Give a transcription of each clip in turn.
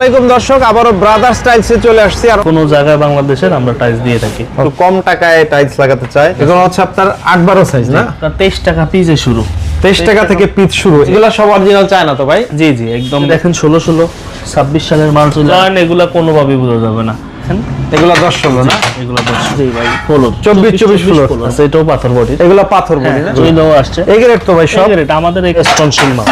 আসসালামাইকুম দর্শক আবারও ব্রাদার স্টাইলসে চলে আসছি। আর কোনো জায়গায় বাংলাদেশের আমরা টাইলস দিয়ে থাকি। একটু কম টাকায় টাইলস লাগাতে চাই। এগুলো হচ্ছে আপনার আট বারো সাইজ না? তেইশ টাকা পিসে শুরু। তেইশ টাকা থেকে পিস শুরু। এগুলো সব অরিজিনাল চায় না তো ভাই? জি জি একদম। দেখেন ষোলো ষোলো ছাব্বিশ সালের মাল চলে আসে। এগুলা কোনোভাবেই বোঝা যাবে না। এগুলো দশ ষোলো না? এগুলা দশ। জি ভাই ষোলো। চব্বিশ, চব্বিশ ষোলো। আছে এটাও পাথর বডি। এগুলো পাথর বলি না? এগুলোও আসছে। তো ভাই সব? আমাদের এক্সপেনশন মাল।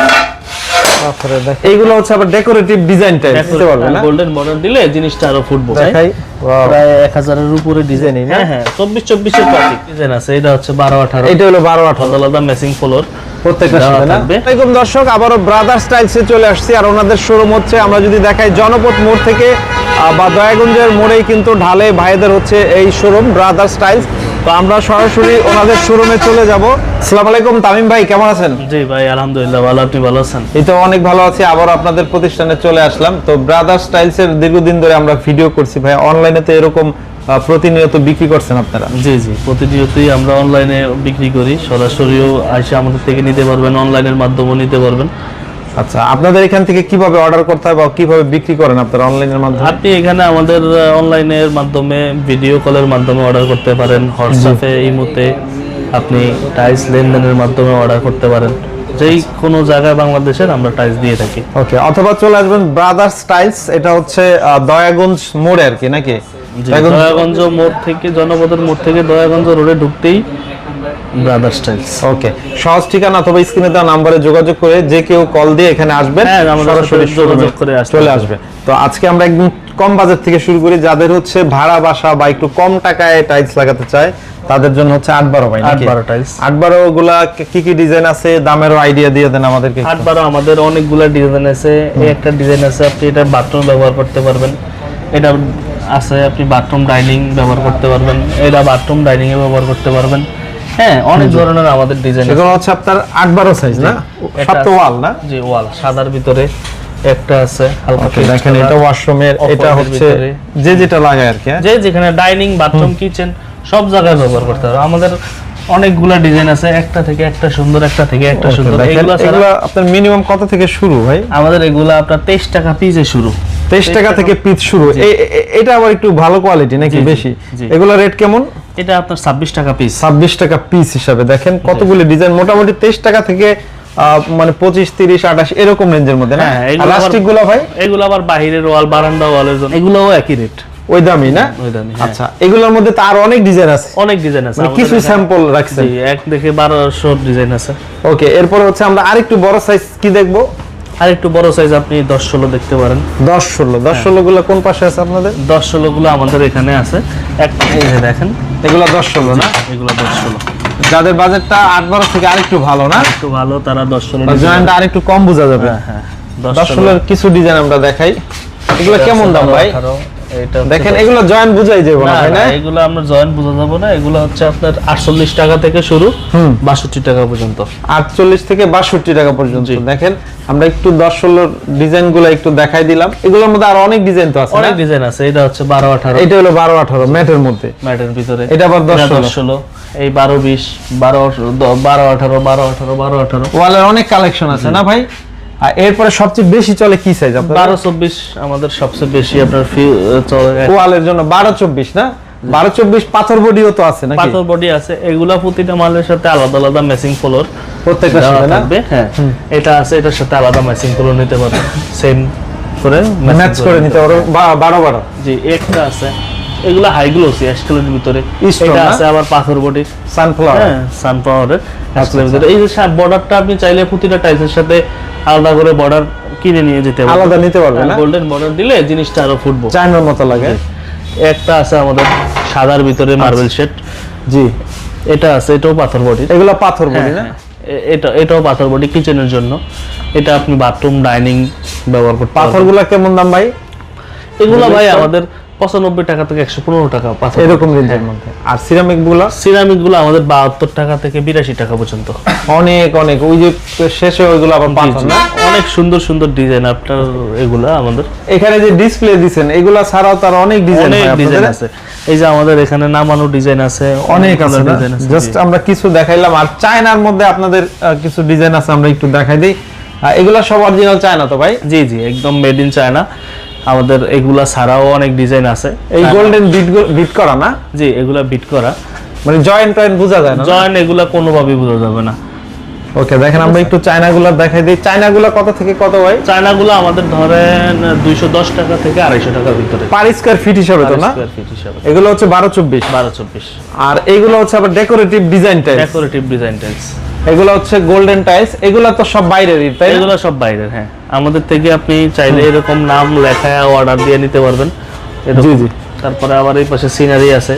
এইগুলো হচ্ছে আবার ডেকোরেটিভ ডিজাইন টাইপ পারবে না? গোল্ডেন বর্ডার দিলে জিনিসটা আরও ফুটবো। দেখাই। প্রায় এক হাজারের উপরে ডিজাইন না? হ্যাঁ হ্যাঁ। চব্বিশ চব্বিশের টপিক ডিজাইন আছে। এটা হচ্ছে বারো আঠারো। এটা হলো বারো আঠারো। আলাদা আলাদা ম্যাচিং ফ্লোর প্রত্যেকটা সাথে না? থাকবে। দর্শক আবারও ব্রাদার স্টাইলসে চলে আসছি আর ওনাদের শোরুম হচ্ছে আমরা যদি দেখাই জনপথ মোড় থেকে বা দয়াগঞ্জের মোড়েই কিন্তু ঢালে ভাইদের হচ্ছে এই শোরুম ব্রাদার স্টাইলস তো আমরা সরাসরি ওনাদের শোরুমে চলে যাব। আসসালামু আলাইকুম তামিম ভাই কেমন আছেন? জি ভাই আলহামদুলিল্লাহ ভালো আপনি ভালো আছেন? এই তো অনেক ভালো আছি আবার আপনাদের প্রতিষ্ঠানে চলে আসলাম। তো ব্রাদার স্টাইলস এর দীর্ঘদিন ধরে আমরা ভিডিও করছি। ভাই অনলাইনে তো এরকম প্রতিনিয়ত বিক্রি করছেন আপনারা? জি জি প্রতিনিয়তই আমরা অনলাইনে বিক্রি করি। সরাসরিও এসে আমাদের থেকে নিতে পারবেন অনলাইনের মাধ্যমেও নিতে পারবেন। আচ্ছা আপনাদের এখান থেকে কীভাবে অর্ডার করতে হয় বা কীভাবে বিক্রি করেন আপনারা অনলাইনের মাধ্যমে? আপনি এখানে আমাদের অনলাইনের মাধ্যমে ভিডিও কলের মাধ্যমে অর্ডার করতে পারেন হোয়াটসঅ্যাপে ইমোতে আপনি টাইলস লেনদেনের মাধ্যমে অর্ডার করতে পারেন। যেই কোনো জায়গায় বাংলাদেশের আমরা টাইলস দিয়ে থাকি। ওকে অথবা চলে আসবেন ব্রাদার্স স্টাইলস এটা হচ্ছে দয়াগঞ্জ মোড়ে আর কি নাকি? দয়াগঞ্জ- দয়াগঞ্জ মোড় থেকে জনপদের মোড় থেকে দয়াগঞ্জ রোডে ঢুকতেই ব্রাদার স্টাইলস ওকে সহজ ঠিকানা অথবা স্ক্রিনে দেওয়া নাম্বারে যোগাযোগ করে যে কেউ কল দিয়ে এখানে আসবেন হ্যাঁ, সরাসরি যোগাযোগ করে চলে আসবে। তো আজকে আমরা একদম কম বাজেট থেকে শুরু করি যাদের হচ্ছে ভাড়া বাসা বা একটু কম টাকায় টাইলস লাগাতে চায় তাদের জন্য হচ্ছে আট বারো ভাই আট বারো টাইলস আট বারো গুলা কি কি ডিজাইন আছে? দামেরও আইডিয়া দিয়ে দেন আমাদেরকে। আট বারো আমাদের অনেকগুলো ডিজাইন আছে। এই একটা ডিজাইন আছে আপনি এটা বাথরুম ব্যবহার করতে পারবেন। এটা আছে আপনি বাথরুম ডাইনিং ব্যবহার করতে পারবেন। এটা বাথরুম ডাইনিং এ ব্যবহার করতে পারবেন। হ্যাঁ অনেক ধরনের আমাদের ডিজাইন এগুলো হচ্ছে আপনার আট বারো সাইজ না এটা সব তো আছে। ওয়াল না? জি ওয়াল সাদার ভিতরে একটা আছে হালকা দেখেন এটা ওয়াশরুমের এটা হচ্ছে যে যেটা লাগায় আর কি হ্যাঁ? যে যেখানে ডাইনিং বাথরুম কিচেন সব জায়গায় ব্যবহার করতে পারবে আমাদের অনেকগুলা ডিজাইন আছে একটা থেকে একটা সুন্দর একটা থেকে একটা সুন্দর। এগুলো আপনার মিনিমাম কত থেকে শুরু ভাই? আমাদের এগুলা আপনার তেইশ টাকা পিসে শুরু। তেইশ টাকা থেকে পিস শুরু। এটা আবার একটু ভালো কোয়ালিটি নাকি বেশি। এগুলো রেট কেমন? এটা আপনার ছাব্বিশ টাকা পিস ছাব্বিশ টাকা পিস হিসাবে দেখেন কতগুলি ডিজাইন মোটামুটি তেইশ টাকা থেকে মানে পঁচিশ তিরিশ আঠাশ এরকম রেঞ্জের মধ্যে না? হ্যাঁ, প্লাস্টিকগুলো ভাই? এগুলো আবার বাহিরের ওয়াল বারান্দা ওয়ালের জন্য। এগুলোও একই রেট ওই দামই না? ওই দামই, হ্যাঁ। আচ্ছা এগুলোর মধ্যে তো আরও অনেক ডিজাইন আছে। অনেক ডিজাইন আছে মানে কিছু স্যাম্পল এক দেখে বারোশো ডিজাইন আছে। ওকে এরপরে হচ্ছে আমরা আরেকটু বড় সাইজ কি দেখব? আর একটু বড় সাইজ আপনি দশ ষোলো দেখতে পারেন। দশ ষোলো। দশ ষোলো গুলো কোন পাশে আছে আপনাদের? দশ ষোলো গুলো আমাদের এখানে আছে। এক এই দেখেন এগুলো দশ ষোলো না? এগুলো দশ ষোলো। যাদের বাজেটটা আট বারো থেকে আরেকটু ভালো না? একটু ভালো তারা দশ ষোলো জয়েন্টটা আরেকটু কম বোঝা যাবে। হ্যাঁ হ্যাঁ দশ ষোলোর কিছু ডিজাইন আমরা দেখাই। এগুলো কেমন দাম ভাই? এটা দেখেন এগুলো জয়েন্ট বুঝাই যাবে না না, এগুলো আমরা জয়েন্ট বোঝা যাব না এগুলো হচ্ছে আপনার আটচল্লিশ টাকা থেকে শুরু হুম। বাষট্টি টাকা পর্যন্ত। আটচল্লিশ থেকে বাষট্টি টাকা পর্যন্ত দেখেন আমরা একটু দশ ষোলোর ডিজাইনগুলো একটু দেখাই দিলাম। এগুলোর মধ্যে আর অনেক ডিজাইন তো আছে অনেক ডিজাইন আছে এটা হচ্ছে বারো আঠারো। এটা হলো বারো আঠারো ম্যাটের মধ্যে। ম্যাটের ভিতরে। এটা আবার দশ ষোলো। ষোলো এই বারো বিশ বারো বারো আঠারো বারো আঠারো বারো আঠারো। ওয়ালের অনেক কালেকশন আছে না ভাই? আর এরপরে সবচেয়ে বেশি চলে কি সাইজ আপনার বারো চব্বিশ আমাদের সবচেয়ে বেশি আপনার চলে জন্য বারো চব্বিশ না? বারো চব্বিশ পাথর বডিও তো আছে নাকি? পাথর বডি আছে। এগুলা প্রতিটা মালের সাথে আলাদা আলাদা ম্যাচিং ফ্লোর প্রত্যেকটা সাথে থাকবে। হ্যাঁ এটা আছে এটার সাথে আলাদা ম্যাচিং ফ্লোর নিতে পারবে সেম করে ম্যাচ করে নিতে পারো। বা- বারো বারো। জি একটা আছে। এগুলা হাই গ্লোসি অ্যাশকেলের ভিতরে। এটা আছে আবার পাথর বডি। সানফ্লাওয়ার হ্যাঁ সানপাওয়ারের আচ্ছা, ভিতরে। এই যে বর্ডারটা আপনি চাইলে প্রতিটা টাইলসের সাথে আলাদা করে বর্ডার কিনে নিয়ে যেতে পারবেন আলাদা নিতে পারবে না? গোল্ডেন বর্ডার দিলে জিনিসটা আরও ফুটবো। চায়নার মতো লাগে। একটা আছে আমাদের সাদার ভিতরে আচ্ছা। মার্বেল শেড জি। এটা আছে এটাও পাথর বডি। এগুলো পাথর বডি না? এটা এটাও পাথর বডি কিচেনের জন্য। এটা আপনি বাথরুম ডাইনিং ব্যবহার করতে পাথর পারবেন। গুলা কেমন দাম ভাই? এগুলো ভাই আমাদের পঁচানব্বই টাকা থেকে একশো পনেরো টাকা পাথর এরকম রেঞ্জের মধ্যে। আর সিরামিকগুলা সিরামিকগুলো আমাদের বাহাত্তর টাকা থেকে বিরাশি টাকা পর্যন্ত। অনেক অনেক। ওই যে শেষে ওইগুলো আবার পাথর না? অনেক সুন্দর সুন্দর ডিজাইন আপনার এগুলা আমাদের। এখানে যে ডিসপ্লে দিছেন এগুলা ছাড়াও তার অনেক ডিজাইন অনেক ডিজাইন আছে। এই যে আমাদের এখানে নামানো ডিজাইন আছে অনেক আছে ডিজাইন আছে। জাস্ট আমরা কিছু দেখাইলাম। আর চায়নার মধ্যে আপনাদের কিছু ডিজাইন আছে আমরা একটু দেখাই দিই। এগুলা সব অরিজিনাল চায়না তো ভাই? জি জি একদম মেড ইন চায়না আমাদের এগুলা ছাড়াও অনেক ডিজাইন আছে। এই গোল্ডেন বিট বিট করা না? জি এগুলা বিট করা। মানে জয়েন্ট টয়েন্ট বোঝা যায় না জয়েন এগুলা কোনোভাবেই বোঝা যাবে না। ওকে দেখেন আমরা একটু চায়নাগুলো দেখাই দিই। চায়নাগুলো কত থেকে কত ভাই? চায়নাগুলো আমাদের ধরেন দুইশো দশ টাকা থেকে আড়াইশো টাকার ভিতরে। পার স্কোয়ার ফিট হিসাবে তো না? স্কোয়ার ফিট হিসাবে। এগুলো হচ্ছে বারো চব্বিশ। বারো চব্বিশ। আর এইগুলো হচ্ছে আবার decorative design tiles decorative design tiles এগুলো হচ্ছে গোল্ডেন টাইলস এগুলো তো সব বাইরেরই তাই? এগুলো সব বাইরের হ্যাঁ। আমাদের থেকে আপনি চাইলে এরকম নাম লেখায় অর্ডার দিয়ে নিতে পারবেন। জি, জি। তারপরে আবার এই পাশে সিনারি আছে।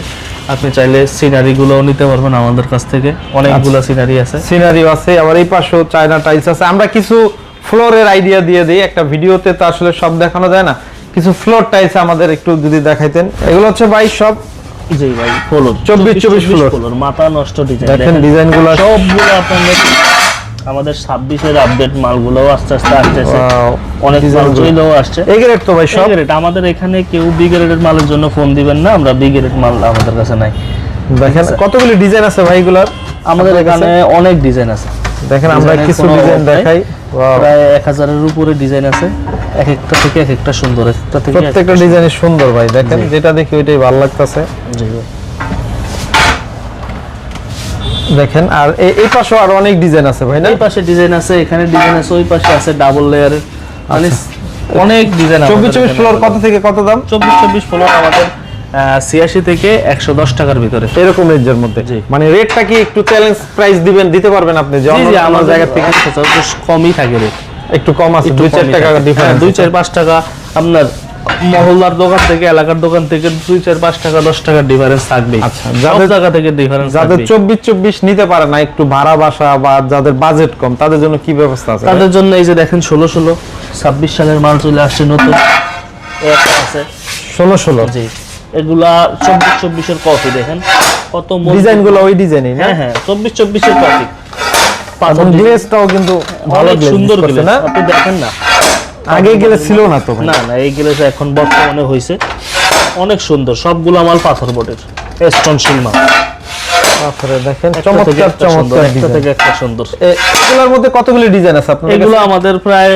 আপনি চাইলে সিনারি গুলোও নিতে পারবেন আমাদের কাছ থেকে। অনেকগুলো আচ্ছা। সিনারি আছে। সিনারিও আছে আবার এই পাশেও চায়না টাইলস আছে। আমরা কিছু ফ্লোরের আইডিয়া দিয়ে দিই একটা ভিডিওতে তো আসলে সব দেখানো যায় না। কিছু ফ্লোর টাইলস আমাদের একটু যদি দেখাইতেন। এগুলো হচ্ছে ভাই সব জি ভাই ফলোর 24 24 floor। ফলোর মাথা নষ্ট ডিজাইন দেখেন ডিজাইনগুলো সবগুলো আপনাদের আমাদের ছাব্বিশের আপডেট মালগুলো আস্তে আস্তে আসতেছে। অনেক মাল চলেও আসছে। এই গ্রেড তো ভাই সব সব আমাদের এখানে কেউ বি গ্রেডের মালের জন্য ফোন দিবেন না আমরা বি গ্রেড মাল আমাদের কাছে নাই। দেখেন কতগুলি ডিজাইন আছে ভাই এগুলার? আমাদের এখানে অনেক ডিজাইন আছে। দেখেন আমরা কিছু ডিজাইন দেখাই। প্রায় এক হাজারের উপরে ডিজাইন আছে। এক একটা থেকে এক একটা সুন্দর একটা থেকে প্রত্যেকটা সুন্দর। ভাই। দেখেন যেটা দেখি ওইটাই ভালো লাগতেছে। জি দেখেন আর এই- আরও অনেক ডিজাইন আছে ভাই না? এই পাশে ডিজাইন আছে এখানে ডিজাইন আছে ওই পাশে আছে ডাবল লেয়ারের মানে অনেক ডিজাইন আচ্ছা। চব্বিশ চব্বিশ ফ্লোর কত থেকে কত দাম? চব্বিশ চব্বিশ ফ্লোর আমাদের ছিয়াশি থেকে একশো দশ টাকার ভিতরে। এরকম রেঞ্জের মধ্যে। মানে রেটটা কি একটু চ্যালেঞ্জ প্রাইস দিবেন দিতে পারবেন আপনি যে অন্য আমার জায়গা থেকে? কমই থাকে রে একটু কম আছে একটু দুই চার কমই টাকা ডিফারেন্স দুই চার পাঁচ টাকা আপনার মহল্লার দোকান থেকে এলাকার দোকান থেকে দুই চার পাঁচ টাকা দশ টাকার ডিফারেন্স থাকবে আচ্ছা, যাদের- জায়গা থেকে ডিফারেন্স যাদের চব্বিশ চব্বিশ নিতে পারে না একটু ভাড়া বাসা বা যাদের বাজেট কম তাদের জন্য কি ব্যবস্থা আছে? তাদের জন্য এই যে দেখেন ষোলো ষোলো ছাব্বিশ সালের মাল চলে আসছে নতুন। একটা আছে। ষোলো ষোলো? জি। এগুলা চব্বিশ চব্বিশের কপি দেখেন। কত মজবুত। ডিজাইনগুলো ওই ডিজাইনই না? হ্যাঁ হ্যাঁ চব্বিশ চব্বিশের কপি গ্লেজটাও কিন্তু ভালো সুন্দর গ্লেজ আপনি দেখেন না। আগে গেলে ছিল না তো না না এই গ্লেজ এখন বর্তমানে অনেক সুন্দর সবগুলো পাথর বোর্ডের স্টনশিল মাল। তারপরে দেখেন চমৎকার চমৎকার একটা থেকে একটা সুন্দর। এগুলোর মধ্যে কতগুলি ডিজাইন আছে আপনার এগুলো আমাদের প্রায়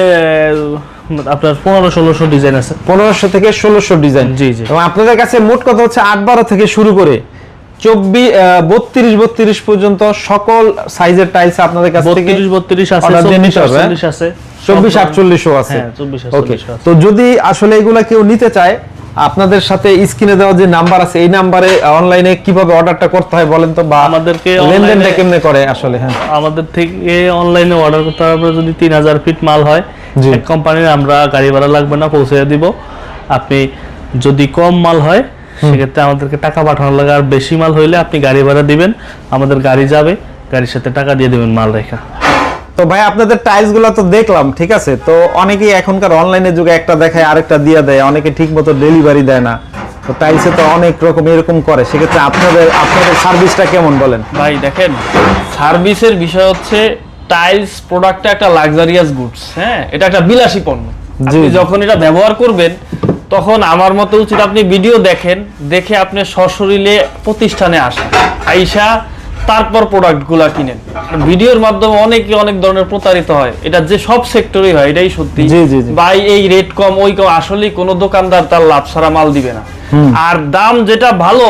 আপনার পনেরো ষোলোশো ডিজাইন আছে। পনেরোশো থেকে ষোলোশো ডিজাইন জি, জি। আপনাদের কাছে মোট কথা হচ্ছে আট বারো থেকে শুরু করে চব্বিশ বত্রিশ বত্রিশ পর্যন্ত সকল সাইজের টাইলস আপনাদের কাছ থেকে বত্রিশ বত্রিশ আছে চব্বিশ হ্যাঁ? আটচল্লিশও আছে। হ্যাঁ ওকে তো যদি আসলে এগুলা কেউ নিতে চায় আপনাদের সাথে স্ক্রিনে দেওয়া যে নাম্বার আছে এই নাম্বারে অনলাইনে কীভাবে অর্ডারটা করতে হয় বলেন তো বা আমাদেরকে লেনদেনটা কেমনে করে আসলে হ্যাঁ? আমাদের থেকে অনলাইনে অর্ডার করতে হবে যদি তিন হাজার ফিট মাল হয়। এক কোম্পানির আমরা গাড়ি ভাড়া লাগবে না পৌঁছে দিব। আপনি যদি কম মাল হয় সেক্ষেত্রে আমাদেরকে টাকা পাঠানোর লাগে। আর বেশি মাল হইলে আপনি গাড়ি ভাড়া দিবেন আমাদের গাড়ি যাবে গাড়ির সাথে টাকা দিয়ে দেবেন মাল রেখা। তো ভাই আপনাদের টাইলসগুলো তো দেখলাম ঠিক আছে? তো অনেকেই এখনকার অনলাইনের যুগে একটা দেখায় আরেকটা দিয়ে দেয় অনেকে ঠিক মতো ডেলিভারি দেয় না। তো টাইলসে তো অনেক রকম এরকম করে। সেক্ষেত্রে আপনাদের আপনাদের সার্ভিসটা কেমন বলেন? ভাই দেখেন সার্ভিসের বিষয় হচ্ছে টাইলস প্রোডাক্টটা একটা লাক্সারিয়াস গুডস হ্যাঁ? এটা একটা বিলাসী পণ্য। আপনি যখন এটা ব্যবহার করবেন তখন আমার মতে উচিত আপনি ভিডিও দেখেন দেখে আপনি সশরীরে প্রতিষ্ঠানে আসেন। আইসা তারপর প্রোডাক্টগুলা কিনেন। ভিডিওর মাধ্যমে অনেকে অনেক ধরনের প্রতারিত হয়। এটা যে সব সেক্টরেই হয় এটাই সত্যি। ভাই এই রেট কম ওই কম আসলেই কোনো দোকানদার তার লাভ ছাড়া মাল দিবে না। আর দাম যেটা ভালো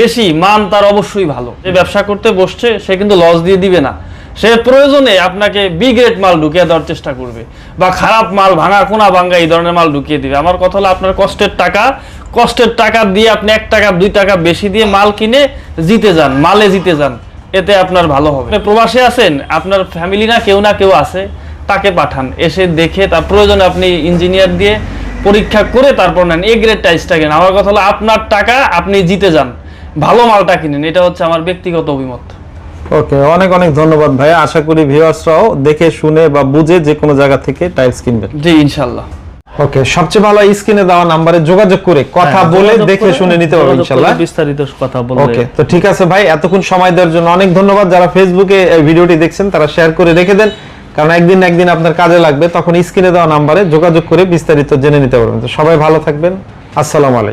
বেশি মান তার অবশ্যই ভালো। যে ব্যবসা করতে বসছে সে কিন্তু লস দিয়ে দিবে না। সে প্রয়োজনে আপনাকে বি গ্রেড মাল ঢুকিয়ে দেওয়ার চেষ্টা করবে বা খারাপ মাল ভাঙা, কোনা ভাঙ্গা এই ধরনের মাল ঢুকিয়ে দিবে। আমার কথা হলো আপনার কষ্টের টাকা। কষ্টের টাকা দিয়ে আপনি এক টাকা, দুই টাকা বেশি দিয়ে মাল কিনে জিতে যান, মালে জিতে যান। এতে আপনার ভালো হবে। প্রবাসে আছেন, আপনার ফ্যামিলি না, কেউ না কেউ আছে, তাকে পাঠান। এসে দেখে তার প্রয়োজনে আপনি ইঞ্জিনিয়ার দিয়ে পরীক্ষা করে তারপর নেন এ গ্রেড টাইসটা কেন আমার কথা হলো আপনার টাকা, আপনি জিতে যান। ভালো মালটা কিনেন। এটা হচ্ছে আমার ব্যক্তিগত অভিমত। ওকে অনেক অনেক ধন্যবাদ ভাই আশা করি ভিউয়ার্সরাও দেখে শুনে বা বুঝে যে কোনো জায়গা থেকে টাইলস কিনবেন। জি ইনশাল্লাহ ওকে সবচেয়ে ভালো স্ক্রিনে দেওয়া নাম্বারে যোগাযোগ করে কথা হ্যাঁ, বলে দেখে শুনে নিতে পারবেন ইনশাল্লাহ বিস্তারিত কথা বলবে ওকে তো ঠিক আছে ভাই এতক্ষণ সময় দেওয়ার জন্য অনেক ধন্যবাদ। যারা ফেসবুকে এই ভিডিওটি দেখছেন তারা শেয়ার করে রেখে দেন। কারণ একদিন একদিন আপনার কাজে লাগবে তখন স্ক্রিনে দেওয়া নাম্বারে যোগাযোগ করে বিস্তারিত জেনে নিতে পারবেন। তো সবাই ভালো থাকবেন। আসসালামু আলাইকুম।